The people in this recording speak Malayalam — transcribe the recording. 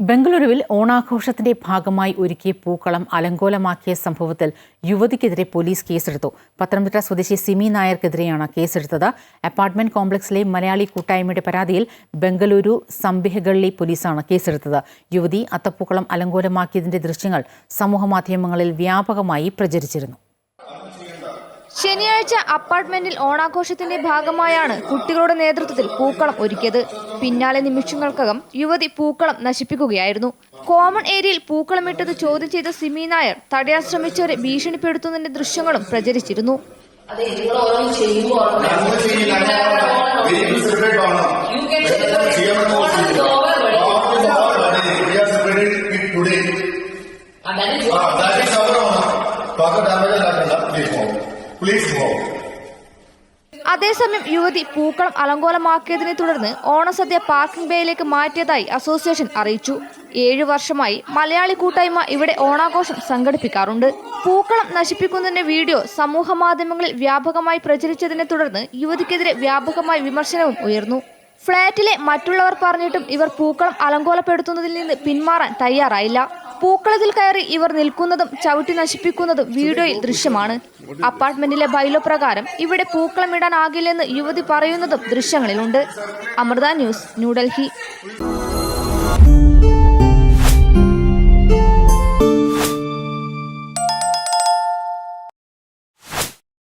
ബംഗളൂരുവിൽ ഓണാഘോഷത്തിന്റെ ഭാഗമായി ഒരുക്കിയ പൂക്കളം അലങ്കോലമാക്കിയ സംഭവത്തിൽ യുവതിക്കെതിരെ പോലീസ് കേസെടുത്തു. പത്തനംതിട്ട സ്വദേശി സിമി നായർക്കെതിരെയാണ് കേസെടുത്തത്. അപ്പാർട്ട്മെന്റ് കോംപ്ലക്സിലെ മലയാളി കൂട്ടായ്മയുടെ പരാതിയിൽ ബംഗളൂരു സംബിഹഗള്ളി പോലീസാണ് കേസെടുത്തത്. യുവതി അത്തപ്പൂക്കളം അലങ്കോലമാക്കിയതിന്റെ ദൃശ്യങ്ങൾ സമൂഹമാധ്യമങ്ങളിൽ വ്യാപകമായി പ്രചരിച്ചിരുന്നു. ശനിയാഴ്ച അപ്പാർട്ട്മെന്റിൽ ഓണാഘോഷത്തിന്റെ ഭാഗമായാണ് കുട്ടികളുടെ നേതൃത്വത്തിൽ പൂക്കളം ഒരുക്കിയത്. പിന്നാലെ നിമിഷങ്ങൾക്കകം യുവതി പൂക്കളം നശിപ്പിക്കുകയായിരുന്നു. കോമൺ ഏരിയയിൽ പൂക്കളമിട്ടത് ചോദ്യം ചെയ്ത സിമി നായർ തടയാൻ ശ്രമിച്ചവരെ ഭീഷണിപ്പെടുത്തുന്നതിന്റെ ദൃശ്യങ്ങളും പ്രചരിച്ചിരുന്നു. അതായത് അതേസമയം യുവതി പൂക്കളം അലങ്കോലമാക്കിയതിനെ തുടർന്ന് ഓണസദ്യ പാർക്കിംഗ് ബേയിലേക്ക് മാറ്റിയതായി അസോസിയേഷൻ അറിയിച്ചു. ഏഴു വർഷമായി മലയാളി കൂട്ടായ്മ ഇവിടെ ഓണാഘോഷം സംഘടിപ്പിക്കാറുണ്ട്. പൂക്കളം നശിപ്പിക്കുന്നതിന്റെ വീഡിയോ സമൂഹ മാധ്യമങ്ങളിൽ വ്യാപകമായി പ്രചരിച്ചതിനെ തുടർന്ന് യുവതിക്കെതിരെ വ്യാപകമായി വിമർശനവും ഉയർന്നു. ഫ്ളാറ്റിലെ മറ്റുള്ളവർ പറഞ്ഞിട്ടും ഇവർ പൂക്കളം അലങ്കോലപ്പെടുത്തുന്നതിൽ നിന്ന് പിന്മാറാൻ തയ്യാറായില്ല. പൂക്കളത്തിൽ കയറി ഇവർ നിൽക്കുന്നതും ചവിട്ടി നശിപ്പിക്കുന്നതും വീഡിയോയിൽ ദൃശ്യമാണ്. അപ്പാർട്ട്മെന്റിലെ ബൈലോ പ്രകാരം ഇവിടെ പൂക്കളം ഇടാനാകില്ലെന്ന് യുവതി പറയുന്നതും ദൃശ്യങ്ങളിലുണ്ട്. അമൃത ന്യൂസ് ന്യൂഡൽഹി.